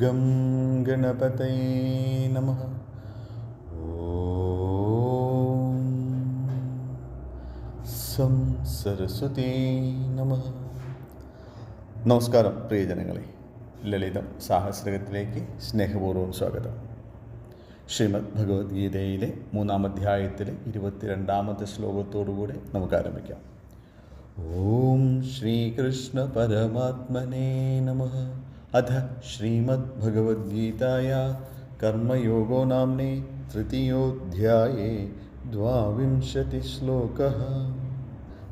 Gum नमः ॐ सं सरस्वती नमः നമസ്കാരം പ്രിയജനങ്ങളെ ലളിതം സാഹസ്രകത്തിലേക്ക് സ്നേഹപൂർവം സ്വാഗതം. ശ്രീമദ് ഭഗവത്ഗീതയിലെ മൂന്നാം അധ്യായത്തിലെ ഇരുപത്തിരണ്ടാമത്തെ ശ്ലോകത്തോടുകൂടെ നമുക്ക് ആരംഭിക്കാം. ओम श्री कृष्ण परमात्मने नमः। अथ श्रीमद्भगवद्गीताया कर्मयोगो नाम्ने तृतीयोऽध्याये द्वाविंशतिश्लोकः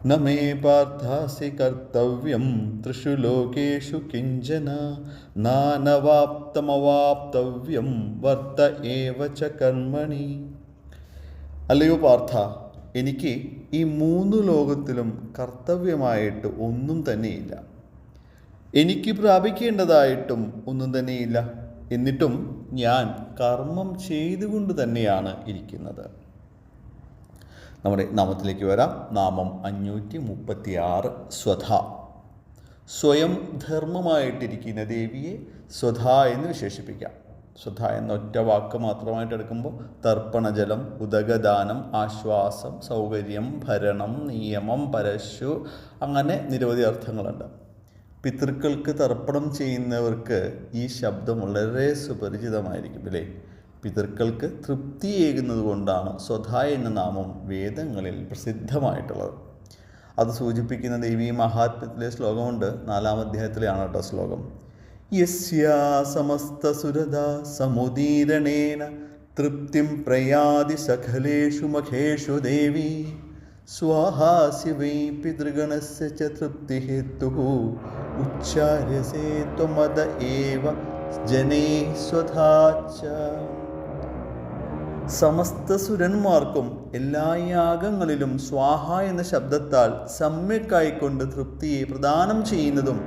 न मे पार्थासि कर्तव्यं त्रिषु लोकेषु किंचन। नानवाप्तमवाप्तव्यं वर्त एव च कर्मणि। अलयो पार्था। എനിക്ക് ഈ മൂന്ന് ലോകത്തിലും കർത്തവ്യമായിട്ട് ഒന്നും തന്നെയില്ല. എനിക്ക് പ്രാപിക്കേണ്ടതായിട്ടും ഒന്നും തന്നെയില്ല. എന്നിട്ടും ഞാൻ കർമ്മം ചെയ്തുകൊണ്ട് തന്നെയാണ് ഇരിക്കുന്നത്. നമ്മുടെ നാമത്തിലേക്ക് വരാം. നാമം അഞ്ഞൂറ്റി മുപ്പത്തി ആറ് സ്വധ. സ്വയം ധർമ്മമായിട്ടിരിക്കുന്ന ദേവിയെ സ്വധ എന്ന് വിശേഷിപ്പിക്കാം. സ്വധ എന്ന ഒറ്റ വാക്ക് മാത്രമായിട്ട് എടുക്കുമ്പോൾ തർപ്പണജലം ഉദകദാനം ആശ്വാസം സൗകര്യം ഭരണം നിയമം പരശു അങ്ങനെ നിരവധി അർത്ഥങ്ങളുണ്ട്. പിതൃക്കൾക്ക് തർപ്പണം ചെയ്യുന്നവർക്ക് ഈ ശബ്ദം വളരെ സുപരിചിതമായിരിക്കും അല്ലേ? പിതൃക്കൾക്ക് തൃപ്തിയേകുന്നത് കൊണ്ടാണ് സ്വധ എന്ന നാമം വേദങ്ങളിൽ പ്രസിദ്ധമായിട്ടുള്ളത്. അത് സൂചിപ്പിക്കുന്ന ദേവീ മഹാത്മ്യത്തിലെ ശ്ലോകമുണ്ട് നാലാം അധ്യായത്തിലെയാണ് കേട്ടോ ശ്ലോകം. യസ്യാ സമസ്ത സുരത സമുദീരണേന തൃപ്തിം പ്രയാതി സകലേഷു മഖേഷു ദേവി. സ്വാഹാസി വൈ പിതൃഗണസ്യ ച തൃപ്തിഹേതുഃ ഉച്ചാര്യസേ ത്വമത ഏവ ജനേ സ്വധാച്ച. സമസ്ത സുരന്മാർക്കും എല്ലാ യാഗങ്ങളിലും സ്വാഹ എന്ന ശബ്ദത്താൽ സമ്യക്കായിക്കൊണ്ട് തൃപ്തിയെ പ്രദാനം ചെയ്യുന്നതും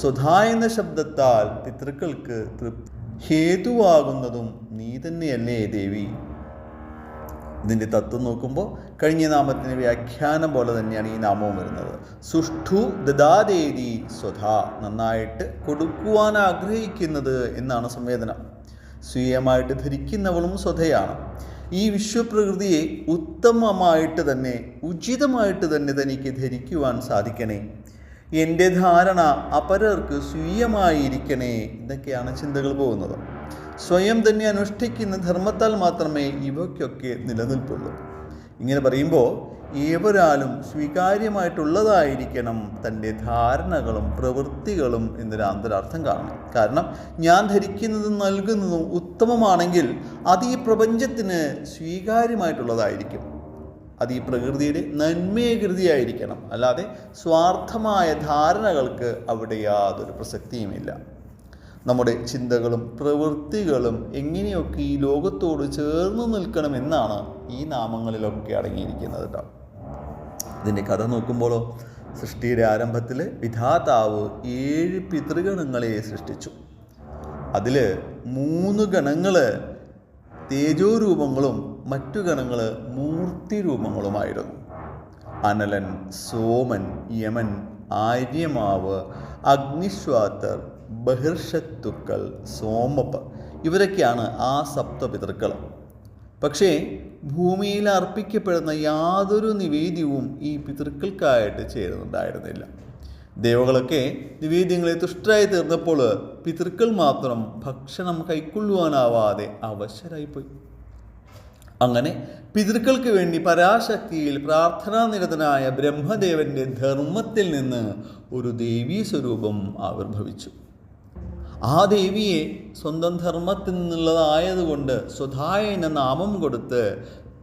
സ്വധാ എന്ന ശബ്ദത്താൽ പിതൃക്കൾക്ക് തൃപ്തി ഹേതുവാകുന്നതും നീ തന്നെയല്ലേ ദേവി. ഇതിന്റെ തത്വം നോക്കുമ്പോൾ കഴിഞ്ഞ നാമത്തിന് വ്യാഖ്യാനം പോലെ തന്നെയാണ് ഈ നാമവും വരുന്നത്. സുഷ്ഠു ദദാദേതി സ്വധ നന്നായിട്ട് കൊടുക്കുവാൻ ആഗ്രഹിക്കുന്നത് എന്നാണ് സംവേദനം. സ്വീയമായിട്ട് ധരിക്കുന്നവളും സ്വധയാണ്. ഈ വിശ്വപ്രകൃതിയെ ഉത്തമമായിട്ട് തന്നെ ഉചിതമായിട്ട് തന്നെ തനിക്ക് ധരിക്കുവാൻ സാധിക്കണേ. എന്റെ ധാരണ അപരർക്ക് സ്വീയമായിരിക്കണേ ഇതൊക്കെയാണ് ചിന്തകൾ പോകുന്നത്. സ്വയം തന്നെ അനുഷ്ഠിക്കുന്ന ധർമ്മത്താൽ മാത്രമേ ഇവയ്ക്കൊക്കെ നിലനിൽപ്പുള്ളൂ. ഇങ്ങനെ പറയുമ്പോൾ ഏവരാലും സ്വീകാര്യമായിട്ടുള്ളതായിരിക്കണം തന്റെ ധാരണകളും പ്രവൃത്തികളും എന്നൊരു അന്തരാർത്ഥം കാണണം. കാരണം ഞാൻ ധരിക്കുന്നതും നൽകുന്നതും ഉത്തമമാണെങ്കിൽ അത് ഈ പ്രപഞ്ചത്തിന് സ്വീകാര്യമായിട്ടുള്ളതായിരിക്കും. അത് ഈ പ്രകൃതിയുടെ നന്മേകൃതിയായിരിക്കണം അല്ലാതെ സ്വാർത്ഥമായ ധാരണകൾക്ക് അവിടെ യാതൊരു പ്രസക്തിയുമില്ല. നമ്മുടെ ചിന്തകളും പ്രവൃത്തികളും എങ്ങനെയൊക്കെ ഈ ലോകത്തോട് ചേർന്ന് നിൽക്കണമെന്നാണ് ഈ നാമങ്ങളിലൊക്കെ അടങ്ങിയിരിക്കുന്നത് കേട്ടോ ഇതിന്റെ കഥ നോക്കുമ്പോഴോ സൃഷ്ടിയുടെ ആരംഭത്തിൽ വിധാതാവ് ഏഴ് പിതൃഗണങ്ങളെ സൃഷ്ടിച്ചു. അതിൽ മൂന്ന് ഗണങ്ങൾ തേജോരൂപങ്ങളും മറ്റു മൂർത്തി രൂപങ്ങളുമായിരുന്നു. അനലൻ സോമൻ യമൻ ആര്യമാവ് അഗ്നിശ്വാത്തർ ബഹിർഷത്തുക്കൾ സോമപ്പ് ഇവരൊക്കെയാണ് ആ സപ്തപിതൃക്കൾ. പക്ഷേ ഭൂമിയിൽ അർപ്പിക്കപ്പെടുന്ന യാതൊരു നിവേദ്യവും ഈ പിതൃക്കൾക്കായിട്ട് ചേരുന്നുണ്ടായിരുന്നില്ല. ദേവകളൊക്കെ നിവേദ്യങ്ങളെ തുഷ്ടരായി തീർന്നപ്പോൾ പിതൃക്കൾ മാത്രം ഭക്ഷണം കൈക്കൊള്ളുവാനാവാതെ അവശരായിപ്പോയി. അങ്ങനെ പിതൃക്കൾക്ക് വേണ്ടി പരാശക്തിയിൽ പ്രാർത്ഥനാനിരതനായ ബ്രഹ്മദേവന്റെ ധർമ്മത്തിൽ നിന്ന് ഒരു ദേവീ സ്വരൂപം ആവിർഭവിച്ചു. ആ ദേവിയെ സ്വന്തം ധർമ്മത്തിൽ നിന്നുള്ളതായതുകൊണ്ട് സ്വധായ എന്ന നാമം കൊടുത്ത്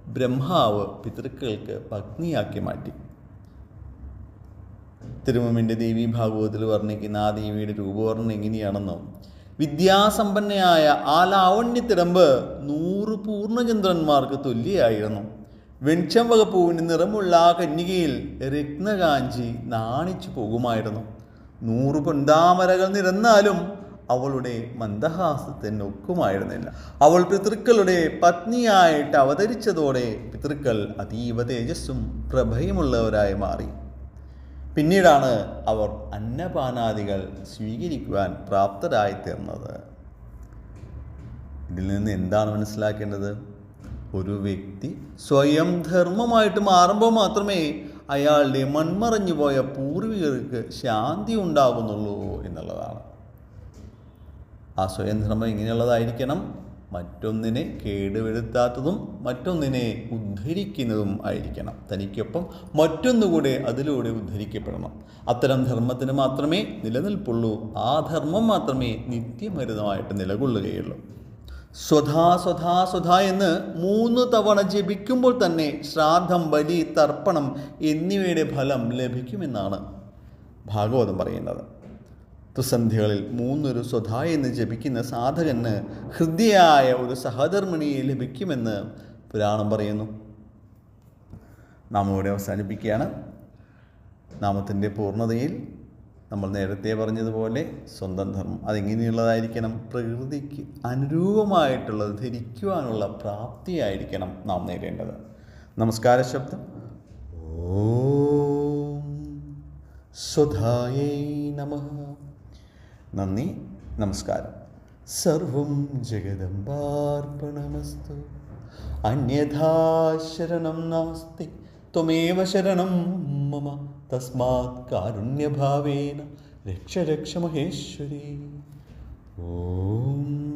ബ്രഹ്മാവ് പിതൃക്കൾക്ക് പത്നിയാക്കി മാറ്റി. തിരുമമിന്റെ ദേവി ഭാഗവതത്തിൽ വർണിക്കുന്ന ആ ദേവിയുടെ രൂപവർണം എങ്ങനെയാണെന്നോ വിദ്യാസമ്പന്നയായ ആ ലാവണ്യത്തിടമ്പ് നൂറ് പൂർണചന്ദ്രന്മാർക്ക് തുല്യയായിരുന്നു. വെൺചമ്പകപ്പൂവിന് നിറമുള്ള ആ കന്യകയിൽ രത്നകാഞ്ചി നാണിച്ചു പോകുമായിരുന്നു. നൂറ് പൊന്താമരകൾ നിരന്നാലും അവളുടെ മന്ദഹാസത്തിന് ഒക്കുമായിരുന്നില്ല അവൾ പിതൃക്കളുടെ പത്നിയായിട്ട് അവതരിച്ചതോടെ പിതൃക്കൾ അതീവ തേജസ്സും പ്രഭയുമുള്ളവരായി മാറി. പിന്നീടാണ് അവർ അന്നപാനാദികൾ സ്വീകരിക്കുവാൻ പ്രാപ്തരായി തീർന്നത്. ഇതിൽ നിന്ന് എന്താണ് മനസ്സിലാക്കേണ്ടത്? ഒരു വ്യക്തി സ്വയം ധർമ്മമായിട്ട് മാറുമ്പോൾ മാത്രമേ അയാളുടെ മൺമറഞ്ഞു പോയ പൂർവികർക്ക് ശാന്തി ഉണ്ടാകുന്നുള്ളൂ എന്നുള്ളതാണ്. ആ സ്വയം ധർമ്മം ഇങ്ങനെയുള്ളതായിരിക്കണം. മറ്റൊന്നിനെ കേടുവരുത്താത്തതും മറ്റൊന്നിനെ ഉദ്ധരിക്കുന്നതും ആയിരിക്കണം. തനിക്കൊപ്പം മറ്റൊന്നുകൂടെ അതിലൂടെ ഉദ്ധരിക്കപ്പെടണം. അത്തരം ധർമ്മത്തിന് മാത്രമേ നിലനിൽപ്പുള്ളൂ. ആ ധർമ്മം മാത്രമേ നിത്യമരുതമായിട്ട് നിലകൊള്ളുകയുള്ളൂ. സ്വധാ സ്വധാ സ്വധാ എന്ന് മൂന്ന് തവണ ജപിക്കുമ്പോൾ തന്നെ ശ്രാദ്ധം ബലി തർപ്പണം എന്നിവയുടെ ഫലം ലഭിക്കുമെന്നാണ് ഭാഗവതം പറയുന്നത്. തുസന്ധ്യകളിൽ മൂന്നൊരു സ്വധ എന്ന് ജപിക്കുന്ന സാധകന് ഹൃദ്യയായ ഒരു സഹധർമ്മിണിയെ ലഭിക്കുമെന്ന് പുരാണം പറയുന്നു. നാം ഇവിടെ അവസാനിപ്പിക്കുകയാണ്. നാമത്തിന്റെ പൂർണതയിൽ നമ്മൾ നേരത്തെ പറഞ്ഞതുപോലെ സ്വന്തം ധർമ്മം അതെങ്ങനെയുള്ളതായിരിക്കണം. പ്രകൃതിക്ക് അനുരൂപമായിട്ടുള്ളത് ധരിക്കുവാനുള്ള പ്രാപ്തിയായിരിക്കണം നാം നേടേണ്ടത്. നമസ്കാര ശബ്ദം. ഓം സ്വധായ നമഃ. നന്ദി നമസ്കാരം. സർവം ജഗദമ്പാർപ്പണമസ്തു അന്യഥാ ശരണം നാസ്തി ത്വമേവ ശരണം മമ. തസ്മാത് കാരുണ്യഭാവേന. രക്ഷ രക്ഷ മഹേശ്വരി. ഓം